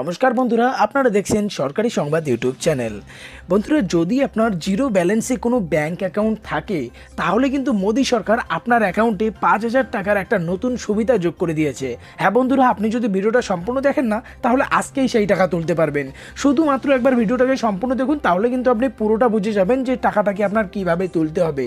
নমস্কার বন্ধুরা, আপনারা দেখছেন সরকারি সংবাদ ইউটিউব চ্যানেল। বন্ধুরা, যদি আপনার জিরো ব্যালেন্সে কোনো ব্যাংক অ্যাকাউন্ট থাকে, তাহলে কিন্তু মোদী সরকার আপনার অ্যাকাউন্টে পাঁচ হাজার টাকার একটা নতুন সুবিধা যোগ করে দিয়েছে। হ্যাঁ বন্ধুরা, আপনি যদি ভিডিওটা সম্পূর্ণ দেখেন না, তাহলে আজকেই সেই টাকা তুলতে পারবেন। শুধুমাত্র একবার ভিডিওটাকে সম্পূর্ণ দেখুন, তাহলে কিন্তু আপনি পুরোটা বুঝে যাবেন যে টাকাটাকে আপনার কীভাবে তুলতে হবে।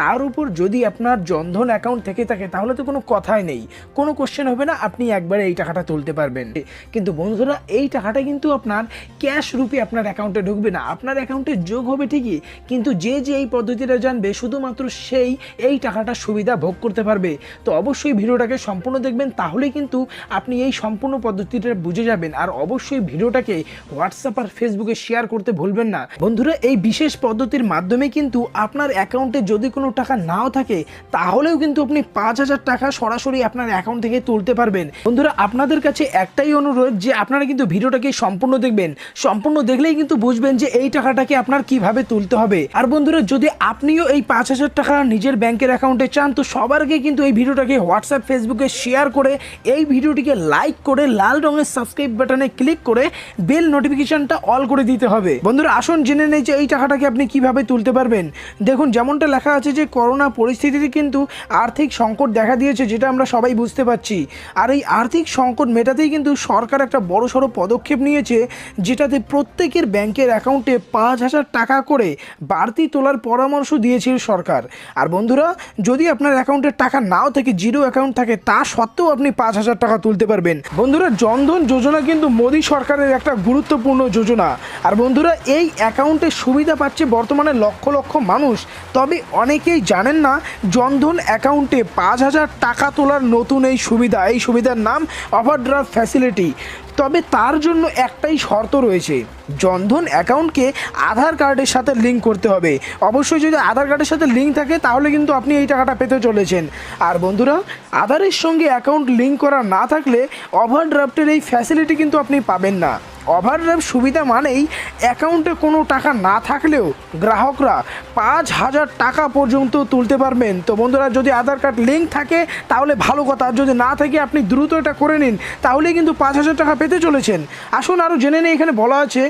তার উপর যদি আপনার জনধন অ্যাকাউন্ট থেকে থাকে, তাহলে তো কোনো কথাই নেই। কোনো কোশ্চেন হবে না, আপনি একবারে এই টাকাটা তুলতে পারবেন। কিন্তু বন্ধুরা এই টাকাটা কিন্তু আপনার ক্যাশ রূপে আপনার অ্যাকাউন্টে ঢুকবে না। আপনার অ্যাকাউন্টে যোগ হবে ঠিকই, কিন্তু যে যে এই পদ্ধতিটা জানবে, শুধুমাত্র সেই, এই টাকাটা সুবিধা ভোগ করতে পারবে। তো অবশ্যই ভিডিওটাকে সম্পূর্ণ দেখবেন তাহলে কিন্তু আপনি এই সম্পূর্ণ পদ্ধতিটা বুঝে যাবেন। আর অবশ্যই ভিডিওটাকে হোয়াটসঅ্যাপ আর ফেসবুকে শেয়ার করতে ভুলবেন না। বন্ধুরা, এই বিশেষ পদ্ধতির মাধ্যমে কিন্তু আপনার অ্যাকাউন্টে যদি কোনো টাকা নাও থাকে, তাহলেও কিন্তু আপনি পাঁচ হাজার টাকা সরাসরি আপনার অ্যাকাউন্ট থেকে তুলতে পারবেন। বন্ধুরা, আপনাদের কাছে একটাই অনুরোধ যে আপনারা কিন্তু ভিডিওটাকে সম্পূর্ণ দেখবেন। সম্পূর্ণ দেখলেই কিন্তু বুঝবেন যে এই টাকাটাকে আপনার কীভাবে তুলতে হবে। আর বন্ধুরা, যদি আপনিও এই পাঁচ হাজার টাকা নিজের ব্যাংকের অ্যাকাউন্টে চান, তো সবার আগে কিন্তু এই ভিডিওটাকে হোয়াটসঅ্যাপ ফেসবুকে শেয়ার করে, এই ভিডিওটিকে লাইক করে, লাল রঙের সাবস্ক্রাইব বাটনে ক্লিক করে বেল নোটিফিকেশনটা অল করে দিতে হবে। বন্ধুরা, আসুন জেনে নেই যে এই টাকাটাকে আপনি কীভাবে তুলতে পারবেন। দেখুন, যেমনটা লেখা আছে যে করোনা পরিস্থিতিতে কিন্তু আর্থিক সংকট দেখা দিয়েছে, যেটা আমরা সবাই বুঝতে পারছি। আর এই আর্থিক সংকট মেটাতেই কিন্তু সরকার একটা বড় সড়ো পদক্ষেপ নিয়েছে যেটাতে প্রত্যেকের ব্যাংকের অ্যাকাউন্টে পাঁচ হাজার টাকা করে বাড়তি তোলার পরামর্শ দিয়েছিল সরকার। আর বন্ধুরা, যদি আপনার অ্যাকাউন্টে টাকা নাও থেকে, জিরো অ্যাকাউন্ট থাকে, তা সত্ত্বেও আপনি পাঁচ হাজার টাকা তুলতে পারবেন। বন্ধুরা, জনধন যোজনা কিন্তু মোদী সরকারের একটা গুরুত্বপূর্ণ যোজনা। আর বন্ধুরা, এই অ্যাকাউন্টের সুবিধা পাচ্ছে বর্তমানে লক্ষ লক্ষ মানুষ। তবে অনেকেই জানেন না, জনধন অ্যাকাউন্টে পাঁচ হাজার টাকা তোলার নতুন এই সুবিধা। এই সুবিধার নাম ওভারড্রাফট ফ্যাসিলিটি তবে তার জন্য একটাই শর্ত রয়েছে। জনধন অ্যাকাউন্টকে আধার কার্ডের সাথে লিঙ্ক করতে হবে। অবশ্যই যদি আধার কার্ডের সাথে লিঙ্ক থাকে, তাহলে কিন্তু আপনি এই টাকাটা পেতে চলেছেন। আর বন্ধুরা, আধারের সঙ্গে অ্যাকাউন্ট লিঙ্ক করা না থাকলে ওভারড্রাফটের এই ফ্যাসিলিটি কিন্তু আপনি পাবেন না। ওভারড্রাফট সুবিধা মানেই অ্যাকাউন্টে কোনো টাকা না থাকলেও গ্রাহকরা পাঁচ হাজার টাকা পর্যন্ত তুলতে পারবেন। তো বন্ধুরা, যদি আধার কার্ড লিঙ্ক থাকে, তাহলে ভালো কথা। আর যদি না থাকে, আপনি দ্রুত এটা করে নিন, তাহলেই কিন্তু পাঁচ হাজার টাকা পেতে চলেছেন। আসুন আরও জেনে নিই, এখানে বলা আছে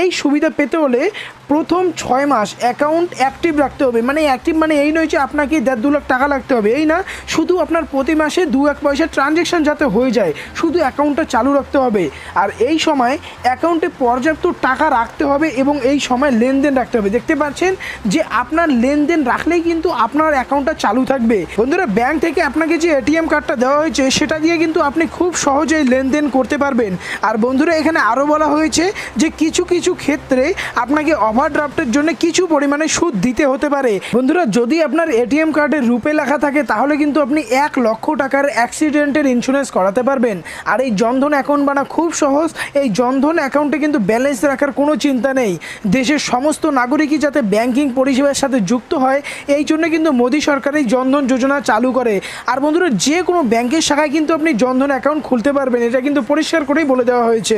এই সুবিধা পেতে হলে প্রথম ছয় মাস অ্যাকাউন্ট অ্যাক্টিভ রাখতে হবে। মানে অ্যাক্টিভ মানে এই নয় যে আপনাকে দেড় দু লাখ টাকা লাগতে হবে। এই না, শুধু আপনার প্রতি মাসে দু এক পয়সা ট্রানজ্যাকশন যাতে হয়ে যায়, শুধু অ্যাকাউন্টটা চালু রাখতে হবে। আর এই সময় অ্যাকাউন্টে পর্যাপ্ত টাকা রাখতে হবে এবং এই সময় লেনদেন রাখতে হবে। দেখতে পাচ্ছেন যে আপনার লেনদেন রাখলেই কিন্তু আপনার অ্যাকাউন্টটা চালু থাকবে। বন্ধুরা ব্যাংক থেকে আপনাকে যে এটিএম কার্ডটা দেওয়া হয়েছে, সেটা দিয়ে কিন্তু আপনি খুব সহজেই লেনদেন করতে পারবেন। আর বন্ধুরা, এখানে আরও বলা হয়েছে যে কিছু কিছু ক্ষেত্রে আপনাকে ওভারড্রাফটের জন্য কিছু পরিমাণে সুদ দিতে হতে পারে। বন্ধুরা, যদি আপনার এটিএম কার্ডে রূপে লেখা থাকে, তাহলে কিন্তু আপনি এক লক্ষ টাকার অ্যাক্সিডেন্টের ইন্স্যুরেন্স করাতে পারবেন। আর এই জনধন অ্যাকাউন্ট বানা খুব সহজ। এই জনধন অ্যাকাউন্টে কিন্তু ব্যালেন্স রাখার কোনো চিন্তা নেই। দেশের সমস্ত নাগরিকই যাতে ব্যাংকিং পরিষেবার সাথে যুক্ত হয়, এই জন্য কিন্তু মোদী সরকার এই জনধন যোজনা চালু করে। আর বন্ধুরা, যে কোনো ব্যাংকের শাখায় কিন্তু আপনি জনধন অ্যাকাউন্ট খুলতে পারবেন। এটা কিন্তু পরিষ্কার করেই বলে দেওয়া হয়েছে।